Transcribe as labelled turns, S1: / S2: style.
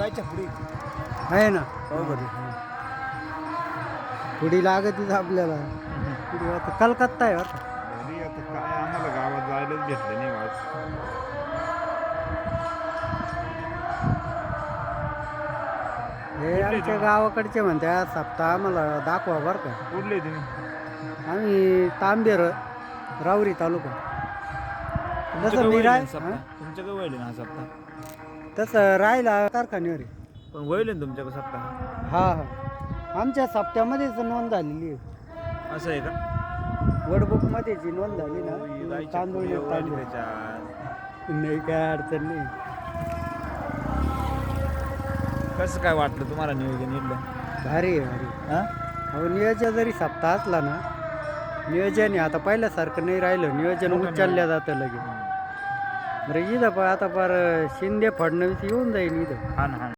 S1: जायच्या पुढे.
S2: आहे ना? बरोबर पुढी लागतच आपल्याला. पुढे आता कलकत्ता आहे.
S3: घरी आता काय आम्हाला गावात जायलाच भेटलं नाही आज.
S2: हे आमच्या गावाकडचे म्हणतात सप्ताह आम्हाला दाखवा बरं का.
S3: कुठले तुम्ही?
S2: आम्ही तांबेर रावरी तालुका. हां?
S1: तुमच्याकडे वळले ना हा? सप्ताह?
S2: तसं राहिला कारखान्यावर आहे.
S1: पण वळले ना तुमच्याकडे सप्ताह?
S2: हा हा. आमच्या सप्त्यामध्येच नोंद झालेली आहे.
S1: असं आहे का?
S2: वडबुकमध्ये जी नोंद झाली ना. तांदूळ
S1: त्याच्यात.
S2: नाही काय अडचण नाही.
S1: कसं काय वाटलं तुम्हाला नियोजन इथलं?
S2: भारी आहे भारी.
S1: हा?
S2: अहो नियोजन जरी सप्ताह असला ना नियोजन आहे आता पहिल्यासारखं नाही राहिलं. नियोजन उचलल्या जातं लगेच. बरं इथं पण आता पार शिंदे फडणवीस येऊन जाईल इथं
S1: हा ना हा ना.